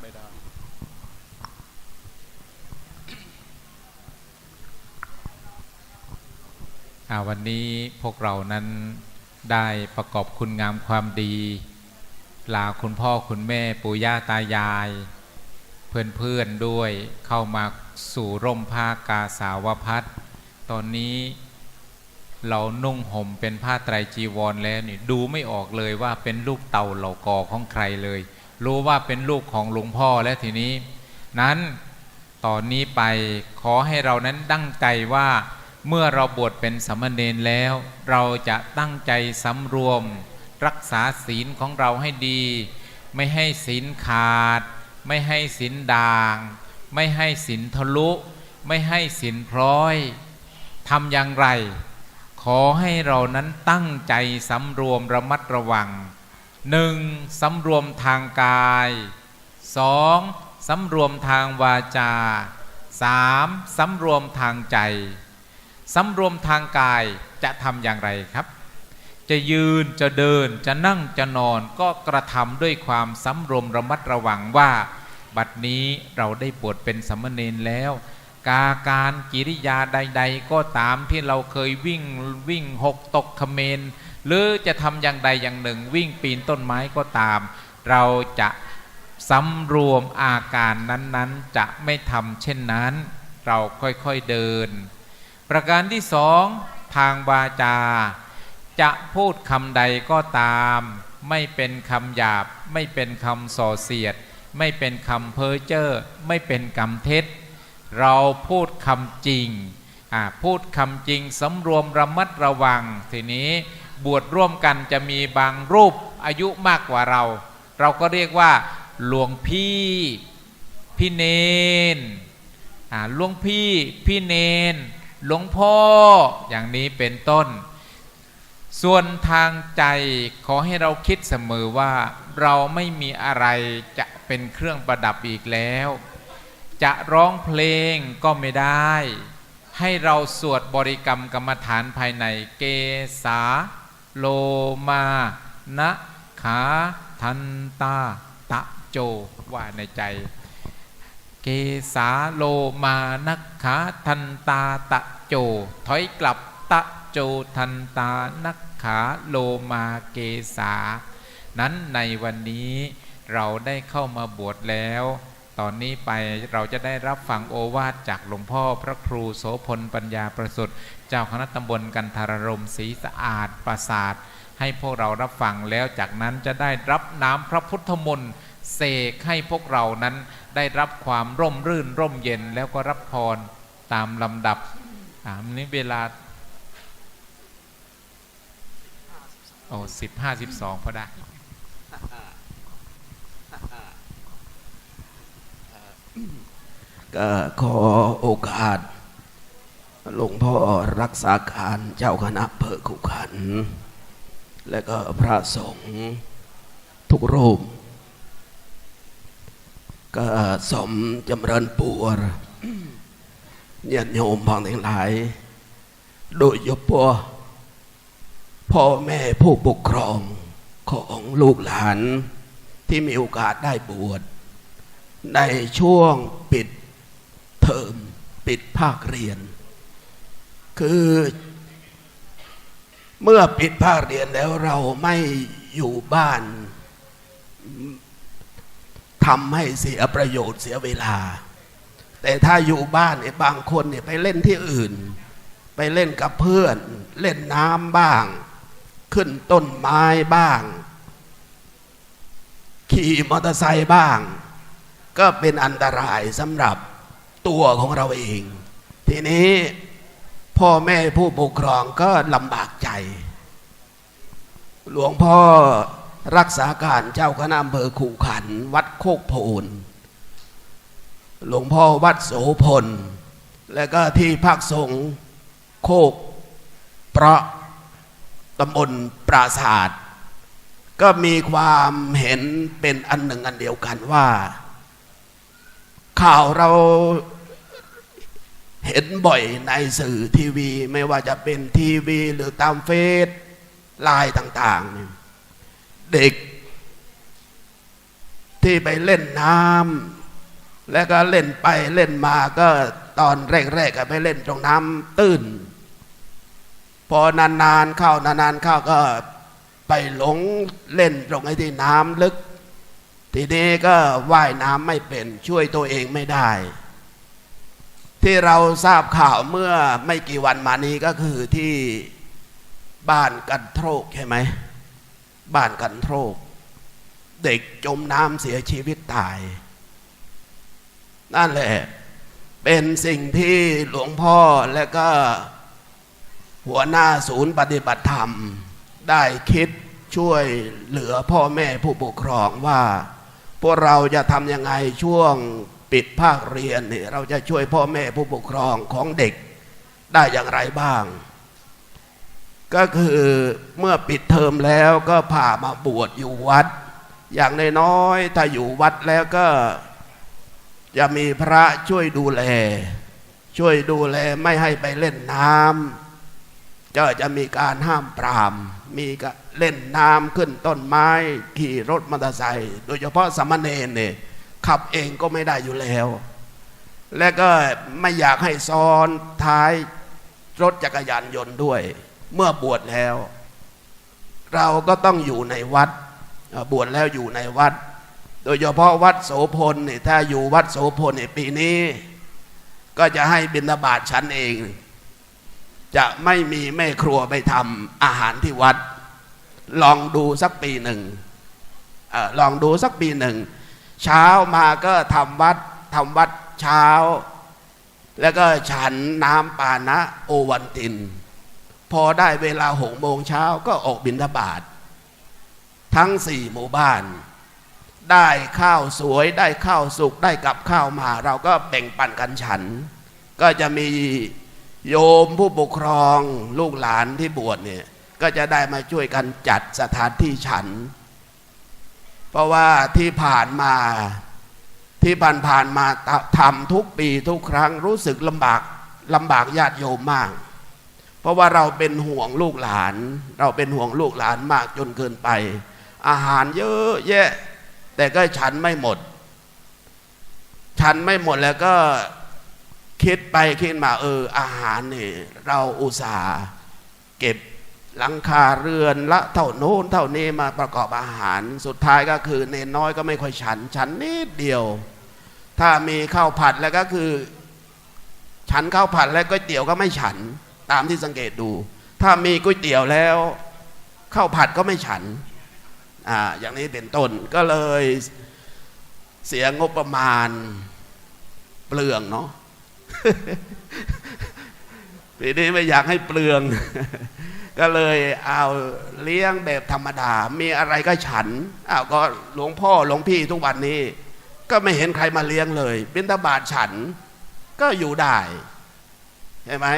ไม่ได้วันนี้พวกเรานั้นได้ประกอบคุณงามความดี ลาคุณพ่อคุณแม่ปู่ย่าตายาย เพื่อนๆด้วยเข้ามาสู่ร่มผ้ากาสาวพัดตอนนี้เรานุ่งห่มเป็นผ้าไตรจีวรแล้วนี่ดูไม่ออกเลยว่าเป็นลูกเต่าเหล่ากอของใครเลย รู้ว่าเป็นลูกของหลวงพ่อแล้วทีนี้ นั้นตอนนี้ไปขอให้เรานั้นตั้งใจว่าเมื่อเราบวชเป็นสามเณรแล้ว เราจะตั้งใจสำรวม รักษาศีลของเราให้ดี ไม่ให้ศีลขาด ไม่ให้ศีลด่าง ไม่ให้ศีลทะลุ ไม่ให้ศีลพร้อยทำอย่างไร ขอให้เรานั้นตั้งใจสำรวมระมัดระวัง หนึ่งสำรวมทางกายสองสำรวมทางวาจาสามสำรวมทางใจสำรวมทางกายจะทำอย่างไรครับ จะยืนจะเดินจะนั่งจะนอนก็กระทำด้วยความสำรวมระมัดระวังว่า บัดนี้เราได้บวชเป็นสามเณรแล้ว กาการกิริยาใด ๆ ก็ตามที่เราเคยวิ่งวิ่งหกตกเขมร หรือจะทำอย่างใดอย่างหนึ่ง วิ่งปีนต้นไม้ก็ตาม เราจะสำรวมอาการนั้นๆ จะไม่ทำเช่นนั้น เราค่อยๆเดิน ประการที่สองทางวาจา จะพูดคำใดก็ตาม ไม่เป็นคำหยาบ ไม่เป็นคำส่อเสียด ไม่เป็นคำเพ้อเจ้อไม่เป็นคำเท็จ เราพูดคำจริง พูดคำจริงสำรวมระมัดระวังทีนี้ บวชร่วมกันจะมีบางรูปอายุมากกว่าเรา เราก็เรียกว่าหลวงพี่พี่เนนหลวงพี่พี่เนนหลวงพ่ออย่างนี้เป็นต้น ส่วนทางใจขอให้เราคิดเสมอว่าเราไม่มีอะไรจะเป็นเครื่องประดับอีกแล้ว จะร้องเพลงก็ไม่ได้ ให้เราสวดบริกรรมกรรมฐานภายในเกสา โลมานะขาทันตาตะโจว่าในใจ เกสาโลมานักขาทันตาตะโจ ถอยกลับตะโจทันตานักขาโลมาเกสา นั้นในวันนี้เราได้เข้ามาบวชแล้ว ตอนนี้ไปเราจะได้รับฟังโอวาทจากหลวงพ่อพระครูโสพลปัญญาประสุทธิ์เจ้าคณะตำบลกันทารรมศรีสะอาดปราสาท ให้พวกเรารับฟังแล้วจากนั้นจะได้รับน้ำพระพุทธมนต์เสกให้พวกเรานั้นได้รับความร่มรื่นร่มเย็นแล้วก็รับพรตามลำดับอ่าวันนี้เวลาโอ้สิบห้าสิบสองพอได้ ก็ขอโอกาส หลวงพ่อรักษาการเจ้าคณะอำเภอขุขัน และก็พระสงฆ์ทุกรูปก็สมจำเริญปัวญาติโยมพังทั้งหลาย โดยเฉพาะพ่อแม่ผู้ปกครองของลูกหลานที่มีโอกาสได้บวช ในช่วงปิดเทอมปิดภาคเรียน คือเมื่อปิดภาคเรียนแล้วเราไม่อยู่บ้านทำให้เสียประโยชน์เสียเวลา แต่ถ้าอยู่บ้านเนี่ยบางคนเนี่ยไปเล่นที่อื่น ไปเล่นกับเพื่อน เล่นน้ำบ้าง ขึ้นต้นไม้บ้าง ขี่มอเตอร์ไซค์บ้าง ก็เป็นอันตรายสำหรับตัวของเราเอง ทีนี้พ่อแม่ผู้ปกครองก็ลำบากใจ หลวงพ่อรักษาการเจ้าคณะอำเภอขู่ขัน วัดโคกโพนหลวงพ่อวัดโสพล และก็ที่ภาคสงฆ์โคกเปราะตำบลปราศาสตร์ก็มีความเห็นเป็นอันหนึ่งอันเดียวกันว่า ข่าวเราเห็นบ่อยในสื่อทีวี ไม่ว่าจะเป็นทีวีหรือตามเฟซไลน์ต่างๆ เด็ก ที่ไปเล่นน้ำแล้วก็เล่นไปเล่นมาก็ตอนแรกๆก็ไปเล่นตรงน้ำตื้น พอนานๆเข้านานๆเข้าก็ไปหลงเล่นตรงไอ้ที่น้ำลึก ทีนี้ก็ว่ายน้ำไม่เป็นช่วยตัวเองไม่ได้ ที่เราทราบข่าวเมื่อไม่กี่วันมานี้ก็คือที่บ้านกันโทรกใช่ไหมบ้านกันโทรก เด็กจมน้ำเสียชีวิตตาย นั่นแหละ เป็นสิ่งที่หลวงพ่อและก็หัวหน้าศูนย์ปฏิบัติธรรม ได้คิดช่วยเหลือพ่อแม่ผู้ปกครองว่า พวกเราจะทำยังไงช่วงปิดภาคเรียนเนี่ยเราจะช่วยพ่อแม่ผู้ปกครองของเด็กได้อย่างไรบ้าง ก็คือเมื่อปิดเทอมแล้วก็พามาบวชอยู่วัด อย่างน้อยๆถ้าอยู่วัดแล้วก็จะมีพระช่วยดูแล ช่วยดูแลไม่ให้ไปเล่นน้ำก็จะมีการห้ามปราม มีก็เล่นน้ำขึ้นต้นไม้ขี่รถมอเตอร์ไซค์โดยเฉพาะสามเณรเนี่ยขับเองก็ไม่ได้อยู่แล้ว และก็ไม่อยากให้ซ้อนท้ายรถจักรยานยนต์ด้วย เมื่อบวชแล้ว เราก็ต้องอยู่ในวัดบวชแล้วอยู่ในวัด โดยเฉพาะวัดโสพลเนี่ยถ้าอยู่วัดโสพลเนี่ยปีนี้ ก็จะให้บิณฑบาตฉันเอง จะไม่มีแม่ครัวไปทำอาหารที่วัด ลองดูสักปีหนึ่งออลองดูสักปีหนึ่ง เช้ามาก็ทำวัดทำวัดเช้า แล้วก็ฉันน้ำปานะโอวันติน พอได้เวลาหกโมงเช้าก็ออกบิณฑบาตทั้งสี่หมู่บ้าน ได้ข้าวสวยได้ข้าวสุกได้กับข้าวมา เราก็แบ่งปันกันฉัน ก็จะมี โยมผู้ปกครองลูกหลานที่บวชเนี่ยก็จะได้มาช่วยกันจัดสถานที่ฉัน เพราะว่าที่ผ่านมาที่ผ่านผ่านๆมาทำทุกปีทุกครั้งรู้สึกลำบากลำบากญาติโยมมาก เพราะว่าเราเป็นห่วงลูกหลาน เราเป็นห่วงลูกหลานมากจนเกินไป อาหารเยอะแยะ แต่ก็ฉันไม่หมด ฉันไม่หมดแล้วก็ คิดไปคิดมาเอออาหารนี่เราอุตส่าห์เก็บหลังคาเรือนละเท่าโน้นเท่านี้มาประกอบอาหารสุดท้ายก็คือเนนน้อยก็ไม่ค่อยฉัน ฉันนิดเดียว ถ้ามีข้าวผัดแล้วก็คือ ฉันข้าวผัดแล้วก๋วยเตี๋ยวก็ไม่ฉันตามที่สังเกตดู ถ้ามีก๋วยเตี๋ยวแล้วข้าวผัดก็ไม่ฉันอ่าอย่างนี้เป็นต้นก็เลยเสียงบประมาณเปลืองเนาะ ทีนี้ไม่อยากให้เปลือง ก็เลยเอาเลี้ยงแบบธรรมดา มีอะไรก็ฉันอ้าวก็หลวงพ่อหลวงพี่ทุกวันนี้ ก็ไม่เห็นใครมาเลี้ยงเลย บิณฑบาตฉันก็อยู่ได้ใช่ไหม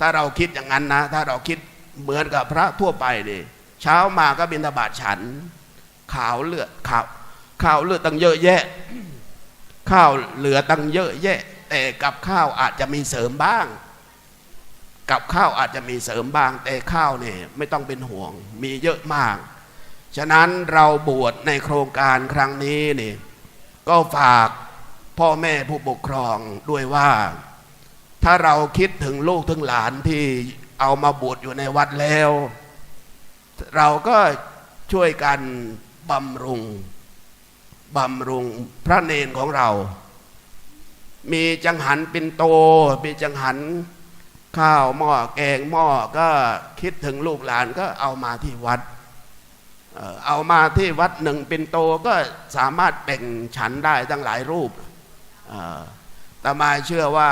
ถ้าเราคิดอย่างนั้นนะ ถ้าเราคิดเหมือนกับพระทั่วไปดิเช้ามาก็บิณฑบาตฉันข่าวเลือดข่าวข้าวเลือดตั้งเยอะแยะ ข้าวเหลือตั้งเยอะแยะ แต่กับข้าวอาจจะมีเสริมบ้าง กับข้าวอาจจะมีเสริมบ้าง แต่ข้าวเนี่ยไม่ต้องเป็นห่วงมีเยอะมาก ฉะนั้นเราบวชในโครงการครั้งนี้นี่ก็ฝากพ่อแม่ผู้ปกครองด้วยว่า ถ้าเราคิดถึงลูกถึงหลานที่เอามาบวชอยู่ในวัดแล้ว เราก็ช่วยกันบำรุงบำรุงพระเนนของเรา มีจังหันเปินโต มีจังหันข้าวหม้อแกงหม้อก็คิดถึงลูกหลานก็เอามาที่วัด เอามาที่วัดหนึ่งเป็นโตก็สามารถแบ่งฉันได้ตั้งหลายรูปเอ่อแตมาเชื่อว่า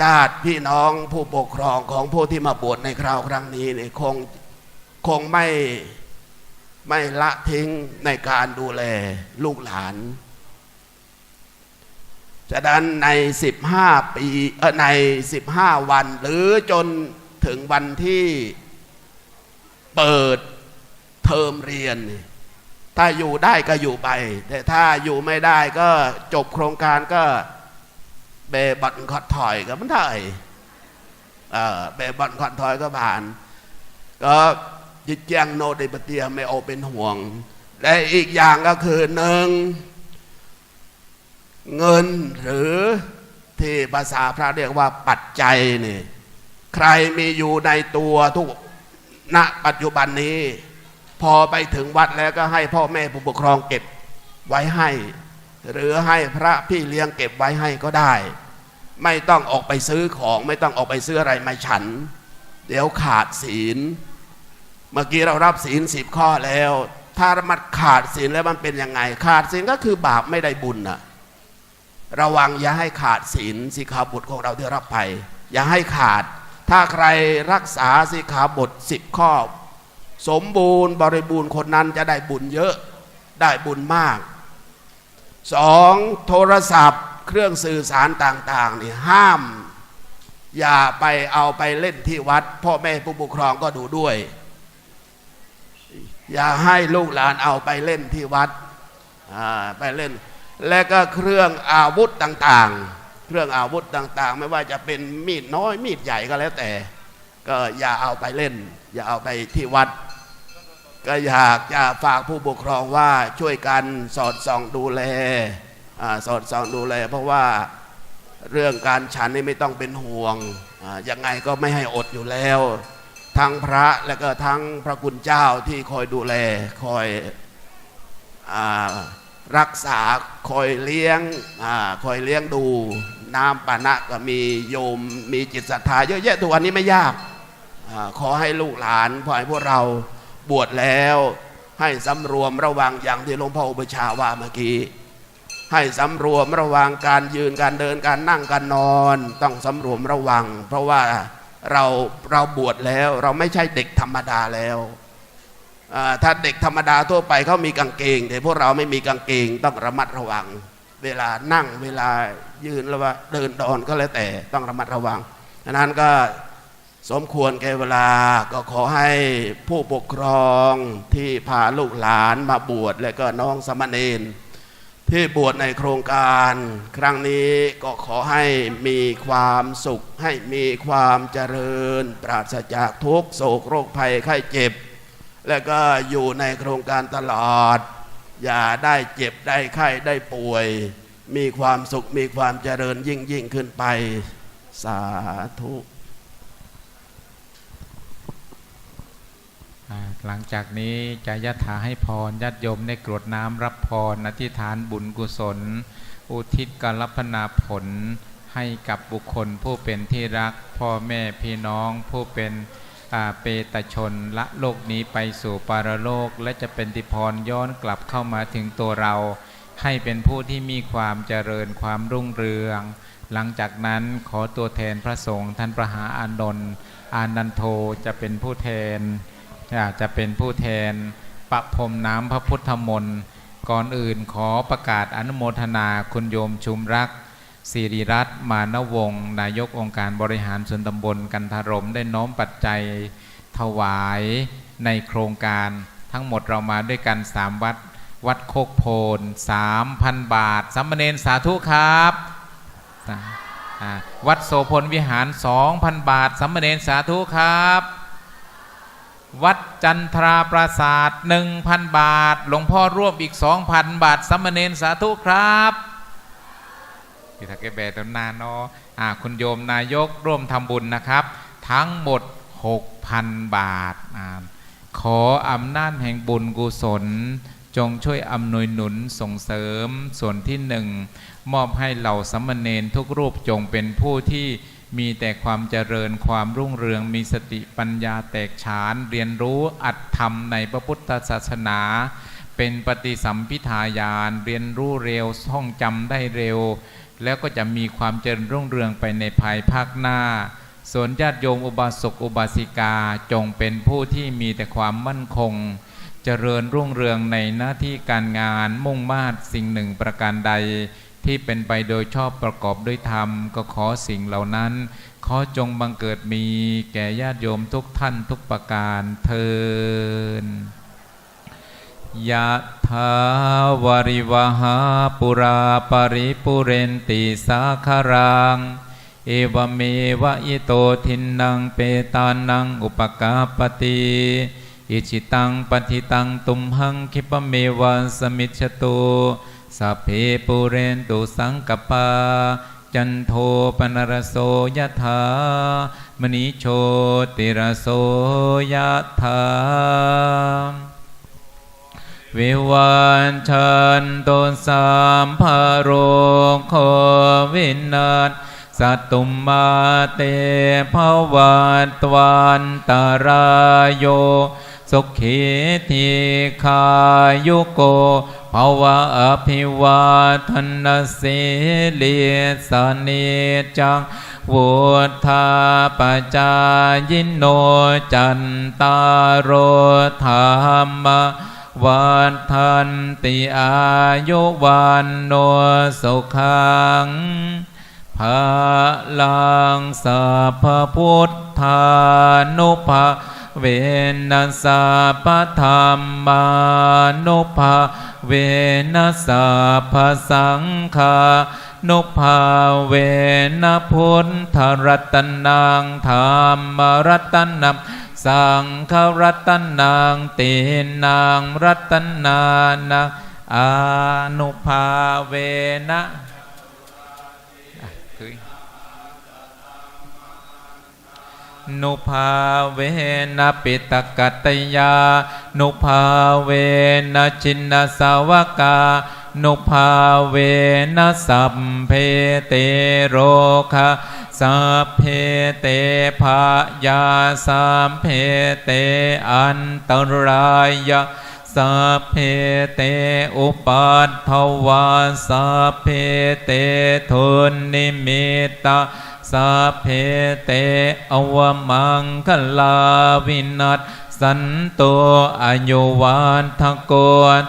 ญาติพี่น้องผู้ปกครองของผู้ที่มาบวชในคราวครั้งนี้เนี่ยคงคงไม่ไม่ละทิ้งในการดูแลลูกหลาน ฉะนั้นใน 15 ปีใน 15 วัน หรือจนถึงวันที่เปิดเทอมเรียนนี่ถ้าอยู่ได้ก็อยู่ไป แต่ถ้าอยู่ไม่ได้ก็จบโครงการก็เบบัตขอดถอยก็มันได้เออเบบัตขอดถอยก็ผ่าน ก็จิตแจงโนเดปเตียไม่เอาเป็นห่วง และอีกอย่างก็คือหนึ่ง เงินหรือที่ภาษาพระเรียกว่าปัจจัยนี่ใครมีอยู่ในตัวทุกณปัจจุบันนี้ พอไปถึงวัดแล้วก็ให้พ่อแม่ผู้ปกครองเก็บไว้ให้ หรือให้พระพี่เลี้ยงเก็บไว้ให้ก็ได้ ไม่ต้องออกไปซื้อของไม่ต้องออกไปซื้ออะไรมาฉัน เดี๋ยวขาดศีล เมื่อกี้เรารับศีลสิบข้อแล้ว ถ้ามันขาดศีลแล้วมันเป็นยังไง ขาดศีลก็คือบาปไม่ได้บุญน่ะ ระวังอย่าให้ขาดศีลสิกขาบทของเราที่รับไป อย่าให้ขาด ถ้าใครรักษาสิกขาบทสิบข้อ สมบูรณ์บริบูรณ์คนนั้นจะได้บุญเยอะได้บุญมากสองโทรศัพท์เครื่องสื่อสารต่างๆนี่ห้าม อย่าไปเอาไปเล่นที่วัด พ่อแม่ผู้ปกครองก็ดูด้วย อย่าให้ลูกหลานเอาไปเล่นที่วัดอ่าไปเล่น และก็เครื่องอาวุธต่างๆ เครื่องอาวุธต่างๆ ไม่ว่าจะเป็นมีดน้อยมีดใหญ่ก็แล้วแต่ ก็อย่าเอาไปเล่น อย่าเอาไปที่วัด ก็อยากจะฝากผู้ปกครองว่าช่วยกันสอดส่องดูแลอสอดส่องดูแล เพราะว่าเรื่องการฉันนี่ไม่ต้องเป็นห่วงยังไงก็ไม่ให้อดอยู่แล้ว ทั้งพระและก็ทั้งพระคุณเจ้าที่คอยดูแลคอยอา รักษาคอยเลี้ยงอาคอยเลี้ยงดู น้ำปานะก็มีโยมมีจิตศรัทธาเยอะแยะทุกวันนี้ไม่ยากอาขอให้ลูกหลานขอให้พวกเราบวชแล้ว ให้สำรวมระวังอย่างที่หลวงพ่ออุปชาว่าเมื่อกี้ให้สำรวมระวังการยืนการเดินการนั่งการนอน ต้องสำรวมระวัง เพราะว่าเราเราบวชแล้วเราไม่ใช่เด็กธรรมดาแล้ว ถ้าเด็กธรรมดาทั่วไปเขามีกางเกง แต่พวกเราไม่มีกางเกงต้องระมัดระวัง เวลานั่งเวลายืนแล้วว่าเดินดอนก็แล้วแต่ต้องระมัดระวังดังนั้นก็สมควรแก่เวลาก็ขอให้ผู้ปกครองที่พาลูกหลานมาบวชและก็น้องสมเณรที่บวชในโครงการครั้งนี้ก็ขอให้มีความสุข ให้มีความเจริญ ปราศจากทุกโศกโรคภัยไข้เจ็บ และก็อยู่ในโครงการตลอด อย่าได้เจ็บได้ไข้ได้ป่วย มีความสุขมีความเจริญยิ่งยิ่งขึ้นไป สาธุหลังจากนี้จะยะถาให้พรญาติโยมได้กรวดน้ำรับพรอธิษฐานบุญกุศล อุทิศการรับพนาผลให้กับบุคคลผู้เป็นที่รัก พ่อแม่พี่น้องผู้เป็น เปตชนละโลกนี้ไปสู่ปารโลก และจะเป็นติพรย้อนกลับเข้ามาถึงตัวเรา ให้เป็นผู้ที่มีความเจริญความรุ่งเรือง หลังจากนั้นขอตัวแทนพระสงฆ์ท่านประหาอานนท์อานันโทจะเป็นผู้แทนจะเป็นผู้แทนประพรมน้ำพระพุทธมนต์ก่อนอื่นขอประกาศอนุโมทนาคุณโยมชุมรัก สิริรัตน์มานวงศ์นายกองค์การบริหารส่วนตำบลกันทารมได้น้อมปัจจัยถวายในโครงการทั้งหมดเรามาด้วยกัน 3 วัด วัดโคกโพน3,000 บาทสัมเนนสาธุครับวัดโสพลวิหาร 2,000 บาทสัมเนนสาธุครับ วัดจันทราปราศาสตร์1,000 บาท หลวงพ่อร่วมอีก 2,000 บาทสัมมเนนสาธุครับ พิทักษ์แบตนานเนอ่าคุณโยมนายกร่วมทำบุญนะครับ ทั้งหมด 6,000 บาทอ่าขออำนาจแห่งบุญกุศล จงช่วยอำนวยหนุนส่งเสริมส่วนที่หนึ่งมอบให้เหล่าสมมเนนทุกรูปจงเป็นผู้ที่มีแต่ความเจริญความรุ่งเรืองมีสติปัญญาแตกฉานเรียนรู้อัตธรรมในพระพุทธศาสนา เป็นปฏิสัมพิทายานเรียนรู้เร็วท่องจำได้เร็ว แล้วก็จะมีความเจริญรุ่งเรืองไปในภายภาคหน้า ส่วนญาติโยมอุบาสกอุบาสิกาจงเป็นผู้ที่มีแต่ความมั่นคง เจริญรุ่งเรืองในหน้าที่การงานมุ่งมาตรสิ่งหนึ่งประการใด ที่เป็นไปโดยชอบประกอบด้วยธรรม ก็ขอสิ่งเหล่านั้น ขอจงบังเกิดมีแก่ญาติโยมทุกท่านทุกประการเทิน ยะถาวาริวหาปุราปริปุเรนติสาคารัง เอวเมวะอิโตทินังเปตานังอุปกาปติอิจิตังปฏิตังตุมหังคิปเมวะสมิจฉตุสัพเพปุเรนตุสังกปาจันโทปนรโสยถามณีโชติรโสยถา วิวันชันตุสามภโรโควินาศสัตุมาเตภวัตวันตารายโย สุขีทีขายุโกภวะอภิวาทนาสิลิสานิจังวุธาปจายินโนจันตารโรธรรม วันทันติอายุวันโนสุขังภาลังสัพพพุทธานุภาเวนัสสะปะธรรมานุภาเวนัสสะภะสังฆานุภาเวนะพุทธรัตนังธรรมรัตนัง สังฆรัตนังตินังรัตนานังอนุภาเวนะนุภาเวนะปิตกัตยา นุภาเวนะชินสาวกา นุภาเวนะสัพเพเตโรคะสัพเพเตภายาสัพเพเตอันตรายะสัพเพเตอุปัฏฐวาสัพเพเตทุนนิมิตาสัพเพเตอวมังคลาวินัส สันโตอายุวันทโก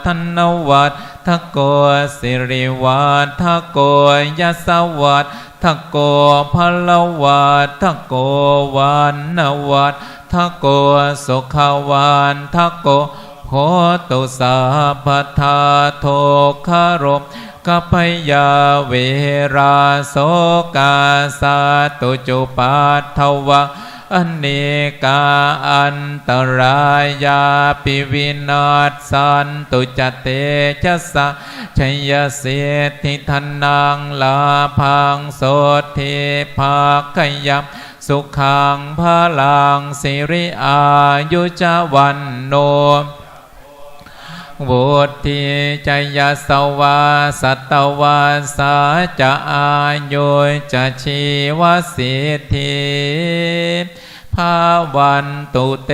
ธนวัตทโกสิริวัตทโกยสวัตทโกพลวัตทโกวันนวัตทโกสุขวันทโกโหตุสาปทาโทคารมกัพยาเวราโสกาสาตุจุปัทวะ อเนกาอันตรายาปิวินาศสันตุจเตชะสะชยเสธิธนังลาพังโสทิภาคยัมสุขังพลังสิริอายุจวันโน วุธิจยสวาสัตวาสาจะอายุจะชีวสิทธิภาวันตุเต